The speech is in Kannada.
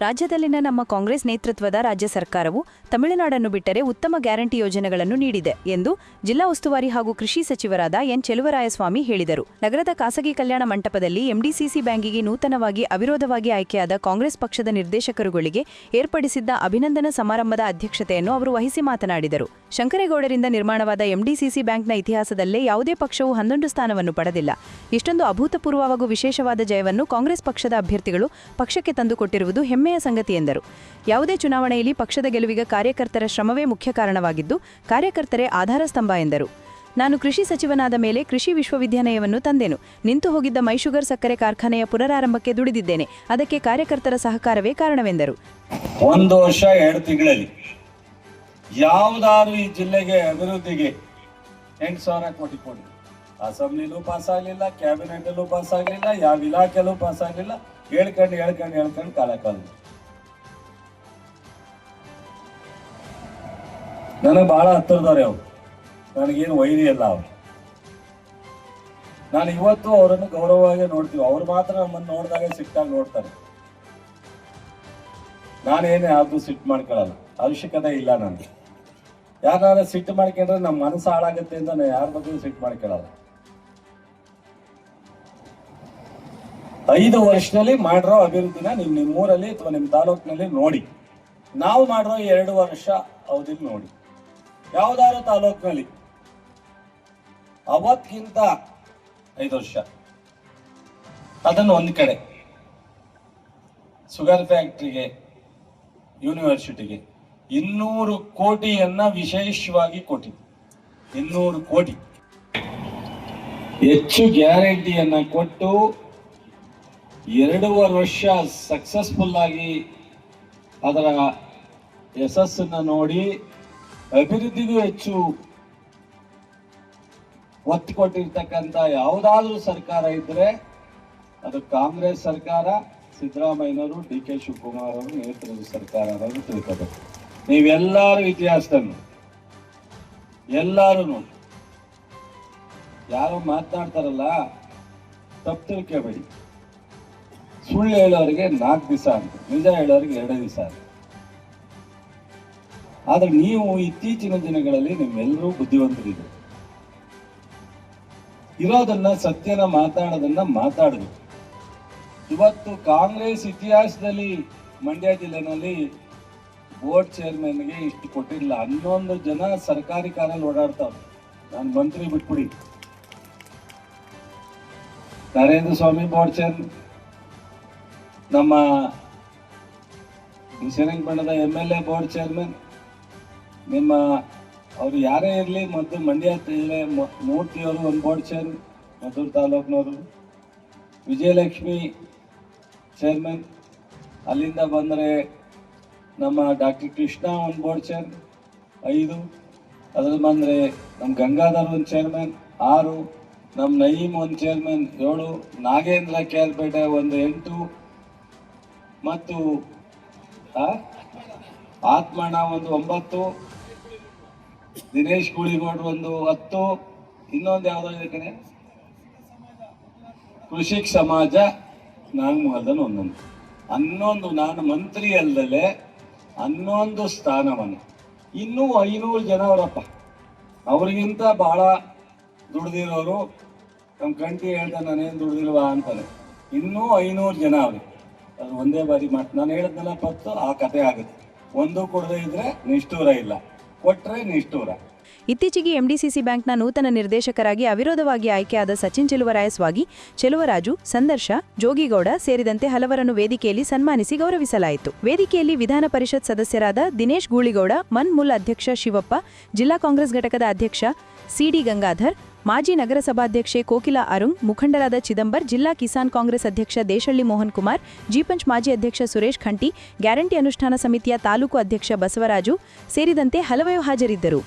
ರಾಜ್ಯದಲ್ಲಿನ ನಮ್ಮ ಕಾಂಗ್ರೆಸ್ ನೇತೃತ್ವದ ರಾಜ್ಯ ಸರ್ಕಾರವು ತಮಿಳುನಾಡನ್ನು ಬಿಟ್ಟರೆ ಉತ್ತಮ ಗ್ಯಾರಂಟಿ ಯೋಜನೆಗಳನ್ನು ನೀಡಿದೆ ಎಂದು ಜಿಲ್ಲಾ ಉಸ್ತುವಾರಿ ಹಾಗೂ ಕೃಷಿ ಸಚಿವರಾದ ಎನ್ ಚೆಲುವರಾಯಸ್ವಾಮಿ ಹೇಳಿದರು. ನಗರದ ಖಾಸಗಿ ಕಲ್ಯಾಣ ಮಂಟಪದಲ್ಲಿ ಎಂಡಿಸಿಸಿ ಬ್ಯಾಂಕಿಗೆ ನೂತನವಾಗಿ ಅವಿರೋಧವಾಗಿ ಆಯ್ಕೆಯಾದ ಕಾಂಗ್ರೆಸ್ ಪಕ್ಷದ ನಿರ್ದೇಶಕರುಗಳಿಗೆ ಏರ್ಪಡಿಸಿದ್ದ ಅಭಿನಂದನಾ ಸಮಾರಂಭದ ಅಧ್ಯಕ್ಷತೆಯನ್ನು ಅವರು ವಹಿಸಿ ಮಾತನಾಡಿದರು. ಶಂಕರೇಗೌಡರಿಂದ ನಿರ್ಮಾಣವಾದ ಎಂಡಿಸಿಸಿ ಬ್ಯಾಂಕ್ನ ಇತಿಹಾಸದಲ್ಲೇ ಯಾವುದೇ ಪಕ್ಷವು ಹನ್ನೊಂದು ಸ್ಥಾನವನ್ನು ಪಡೆದಿಲ್ಲ. ಇಷ್ಟೊಂದು ಅಭೂತಪೂರ್ವ ಹಾಗೂ ವಿಶೇಷವಾದ ಜಯವನ್ನು ಕಾಂಗ್ರೆಸ್ ಪಕ್ಷದ ಅಭ್ಯರ್ಥಿಗಳು ಪಕ್ಷಕ್ಕೆ ತಂದುಕೊಟ್ಟಿರುವುದು ಹೆಮ್ಮೆಯ ಸಂಗತಿ ಎಂದರು. ಯಾವುದೇ ಚುನಾವಣೆಯಲ್ಲಿ ಪಕ್ಷದ ಗೆಲುವಿಗೆ ಕಾರ್ಯಕರ್ತರ ಶ್ರಮವೇ ಮುಖ್ಯ ಕಾರಣವಾಗಿದ್ದು, ಕಾರ್ಯಕರ್ತರೇ ಆಧಾರ ಸ್ತಂಭ ಎಂದರು. ನಾನು ಕೃಷಿ ಸಚಿವನಾದ ಮೇಲೆ ಕೃಷಿ ವಿಶ್ವವಿದ್ಯಾಲಯವನ್ನು ತಂದೆನು. ನಿಂತು ಹೋಗಿದ್ದ ಮೈಶುಗರ್ ಸಕ್ಕರೆ ಕಾರ್ಖಾನೆಯ ಪುನರಾರಂಭಕ್ಕೆ ದುಡಿದಿದ್ದೇನೆ. ಅದಕ್ಕೆ ಕಾರ್ಯಕರ್ತರ ಸಹಕಾರವೇ ಕಾರಣವೆಂದರು. ಒಂದು ವರ್ಷ ಎರಡು ತಿಂಗಳಲ್ಲಿ ಯಾವುದಾದ್ರೂ ಈ ಜಿಲ್ಲೆಗೆ ಅಭಿವೃದ್ಧಿಗೆ ಎಂಟು ಸಾವಿರ ಕೋಟಿ ಕೊಡಿ. ಅಸೆಂಬ್ಲಿಲೂ ಪಾಸ್ ಆಗಲಿಲ್ಲ ಕ್ಯಾಬಿನೆಟ್ ಪಾಸ್ ಆಗಲಿಲ್ಲ ಯಾವ ಇಲಾಖೆಲ್ಲೂ ಪಾಸ್ ಆಗ್ಲಿಲ್ಲ ಹೇಳ್ಕೊಂಡು ಹೇಳ್ಕೊಂಡು ಹೇಳ್ಕೊಂಡು ಕಾಲ ಕಾಲ ನನಗೆ ಬಹಳ ಹತ್ತಿರದವ್ರೆ ಅವ್ರು. ನನಗೇನು ವೈರಿ ಅಲ್ಲ ಅವ್ರು. ನಾನು ಇವತ್ತು ಅವರನ್ನು ಗೌರವವಾಗಿ ನೋಡ್ತೀವಿ. ಅವ್ರು ಮಾತ್ರ ನಮ್ಮನ್ನು ನೋಡಿದಾಗ ಸಿಟ್ಟಾಗಿ ನೋಡ್ತಾರೆ. ನಾನೇನು ಯಾವ್ದು ಸಿಟ್ಟು ಮಾಡ್ಕೊಳ್ಳಲ್ಲ. ಅವಶ್ಯಕತೆ ಇಲ್ಲ ನನಗೆ. ಯಾರು ಸಿಟ್ಟು ಮಾಡ್ಕೊಂಡ್ರೆ ನಮ್ಮ ಮನಸ್ಸು ಹಾಳಾಗುತ್ತೆ ಅಂತ ನಾನು ಯಾರ ಬಗ್ಗೆ ಸಿಟ್ಟು ಮಾಡ್ಕೊಳ್ಳಲ್ಲ. ಐದು ವರ್ಷದಲ್ಲಿ ಮಾಡಿರೋ ಅಭಿವೃದ್ಧಿನ ನೀವು ನಿಮ್ಮ ಊರಲ್ಲಿ ಅಥವಾ ನಿಮ್ಮ ತಾಲೂಕಿನಲ್ಲಿ ನೋಡಿ. ನಾವು ಮಾಡಿರೋ ಎರಡು ವರ್ಷ ಅವಧಿಲಿ ನೋಡಿ. ಯಾವುದಾದ್ರು ತಾಲೂಕಿನಲ್ಲಿ. ಅವತ್ತಿಗಿಂತ ಐದು ವರ್ಷ. ಅದನ್ನು ಒಂದು ಕಡೆ. ಶುಗರ್ ಫ್ಯಾಕ್ಟ್ರಿಗೆ, ಯೂನಿವರ್ಸಿಟಿಗೆ. ಇನ್ನೂರು ಕೋಟಿಯನ್ನ ವಿಶೇಷವಾಗಿ ಕೊಟ್ಟಿ. ಇನ್ನೂರು ಕೋಟಿ. ಹೆಚ್ಚು ಗ್ಯಾರಂಟಿಯನ್ನ ಕೊಟ್ಟು ಎರಡೂವರೆ ವರ್ಷ ಸಕ್ಸಸ್ಫುಲ್ ಆಗಿ ಅದರ ಯಶಸ್ಸನ್ನ ನೋಡಿ ಅಭಿವೃದ್ಧಿಗೂ ಹೆಚ್ಚು ಒತ್ತು ಕೊಟ್ಟಿರ್ತಕ್ಕಂಥ ಯಾವುದಾದ್ರೂ ಸರ್ಕಾರ ಇದ್ರೆ ಅದು ಕಾಂಗ್ರೆಸ್ ಸರ್ಕಾರ, ಸಿದ್ದರಾಮಯ್ಯನವರು, ಡಿ ಕೆ ಶಿವಕುಮಾರ್ ಅವರು ನೇತೃತ್ವದ ಸರ್ಕಾರ ಅನ್ನೋದು ತಿಳ್ಕೋಬೇಕು. ನೀವೆಲ್ಲರೂ ಇತಿಹಾಸದಲ್ಲಿ ಎಲ್ಲರೂ ಯಾರು ಮಾತನಾಡ್ತಾರಲ್ಲ ತಪ್ಪು ತಿಳ್ಕೋಬೇಡಿ. ಸುಳ್ಳು ಹೇಳೋರಿಗೆ ನಾಲ್ಕು ದಿವಸ ಅಂತ ನಿಜ ಹೇಳೋರಿಗೆ ಎರಡು ದಿವಸ ಅಂತ ಆದ್ರೆ ನೀವು ಇತ್ತೀಚಿನ ದಿನಗಳಲ್ಲಿ ನಿಮ್ಮೆಲ್ಲರೂ ಬುದ್ಧಿವಂತರಿದ್ರು ಇರೋದನ್ನ ಸತ್ಯನ ಮಾತಾಡೋದನ್ನ ಮಾತಾಡಬೇಕು. ಇವತ್ತು ಕಾಂಗ್ರೆಸ್ ಇತಿಹಾಸದಲ್ಲಿ ಮಂಡ್ಯ ಜಿಲ್ಲೆನಲ್ಲಿ ಬೋರ್ಡ್ ಚೇರ್ಮನ್ಗೆ ಇಷ್ಟು ಕೊಟ್ಟಿಲ್ಲ. ಹನ್ನೊಂದು ಜನ ಸರ್ಕಾರಿ ಕಾರಲ್ಲಿ ಓಡಾಡ್ತಾವೆ ನಾನು ಮಂತ್ರಿ ಬಿಟ್ಬಿಡಿ. ನರೇಂದ್ರ ಸ್ವಾಮಿ ಬೋರ್ಡ್ ಚೇರ್ ನಮ್ಮ ಬಣ್ಣದ M L A board chairman ನಿಮ್ಮ ಅವರು ಯಾರೇ ಇರಲಿ, ಮತ್ತು ಮಂಡ್ಯ ಜಿಲ್ಲೆ ಮೂರ್ತಿಯವರು ಒಂದು ಬೋರ್ಡ್ ಚೇರ್ಮನ್ ಮದ್ದೂರು ತಾಲೂಕಿನವರು. ವಿಜಯಲಕ್ಷ್ಮಿ ಚೇರ್ಮನ್ ಅಲ್ಲಿಂದ ಬಂದರೆ ನಮ್ಮ ಡಾಕ್ಟರ್ ಕೃಷ್ಣ ಒಂದು ಬೋರ್ಡ್ ಚೇರ್ ಐದು. ಅದ್ರಲ್ಲಿ ಬಂದರೆ ನಮ್ಮ ಗಂಗಾಧರ್ ಒಂದು ಚೇರ್ಮನ್ ಆರು. ನಮ್ಮ ನಯೀಮ್ ಒಂದು ಚೇರ್ಮನ್ ಏಳು. ನಾಗೇಂದ್ರ ಕೇರ್ಪೇಟೆ ಒಂದು ಎಂಟು. ಮತ್ತು ಆ, ಆತ್ಮಣ್ಣ ಒಂದು ಒಂಬತ್ತು ದಿನೇಶ್ ಗುಳಿಗೌಡ್ರು ಒಂದು ಹತ್ತು ಇನ್ನೊಂದು ಯಾವುದೋ ಇದೆ ಕಡೆ ಕೃಷಿಕ್ ಸಮಾಜ ನಾಗಮಹಲ್ದಲ್ಲಿ ಒಂದೊಂದು. ಹನ್ನೊಂದು ನಾನು ಮಂತ್ರಿ ಅಲ್ಲದೆ ಹನ್ನೊಂದು ಸ್ಥಾನವನ್ನು. ಇನ್ನೂ ಐನೂರು ಜನ ಅವರಪ್ಪ. ಅವ್ರಿಗಿಂತ ಬಹಳ ದುಡ್ದಿರೋರು ನಮ್ಮ ಕಂಟಿ ಹೇಳ್ತಾ ನಾನೇನು ದುಡ್ದಿಲ್ವಾ ಅಂತಾನೆ. ಇನ್ನೂ ಐನೂರು ಜನ ಅವ್ರಿಗೆ ಅದು ಒಂದೇ ಬಾರಿ ಮಾತು ನಾನು ಹೇಳಿದ್ನಲ್ಲ ಪತ್ತು, ಆ ಕತೆ ಆಗುತ್ತೆ. ಒಂದು ಕೊಡದೇ ಇದ್ರೆ ನಿಷ್ಠೂರ ಇಲ್ಲ. ಕೊಟ್ಟರೆ ನಿಷ್ಠೂರ. ಇತ್ತೀಚೆಗೆ ಎಂಡಿಸಿಸಿ ಬ್ಯಾಂಕ್ನ ನೂತನ ನಿರ್ದೇಶಕರಾಗಿ ಅವಿರೋಧವಾಗಿ ಆಯ್ಕೆಯಾದ ಸಚಿನ್ ಚೆಲುವರಾಯಸ್ವಾಗಿ, ಚೆಲುವರಾಜು, ಸಂದರ್ಶ, ಜೋಗಿಗೌಡ ಸೇರಿದಂತೆ ಹಲವರನ್ನು ವೇದಿಕೆಯಲ್ಲಿ ಸನ್ಮಾನಿಸಿ ಗೌರವಿಸಲಾಯಿತು. ವೇದಿಕೆಯಲ್ಲಿ ವಿಧಾನ ಪರಿಷತ್ ಸದಸ್ಯರಾದ ದಿನೇಶ್ ಗೂಳಿಗೌಡ ಮನ್ ಮುಲ್ ಅಧ್ಯಕ್ಷ ಶಿವಪ್ಪ, ಜಿಲ್ಲಾ ಕಾಂಗ್ರೆಸ್ ಘಟಕದ ಅಧ್ಯಕ್ಷ ಸಿಡಿ ಗಂಗಾಧರ್, ಮಾಜಿ ನಗರಸಭಾಧ್ಯಕ್ಷೆ ಕೋಕಿಲಾ ಅರುಂಗ್ ಮುಖಂಡರಾದ ಚಿದಂಬರ್, ಜಿಲ್ಲಾ ಕಿಸಾನ್ ಕಾಂಗ್ರೆಸ್ ಅಧ್ಯಕ್ಷ ದೇಶಳ್ಳಿ ಮೋಹನ್ ಕುಮಾರ್ ಜಿಪಂಚ್ ಮಾಜಿ ಅಧ್ಯಕ್ಷ ಸುರೇಶ್ ಖಂಟಿ, ಗ್ಯಾರಂಟಿ ಅನುಷ್ಠಾನ ಸಮಿತಿಯ ತಾಲೂಕು ಅಧ್ಯಕ್ಷ ಬಸವರಾಜು ಸೇರಿದಂತೆ ಹಲವರು ಹಾಜರಿದ್ದರು.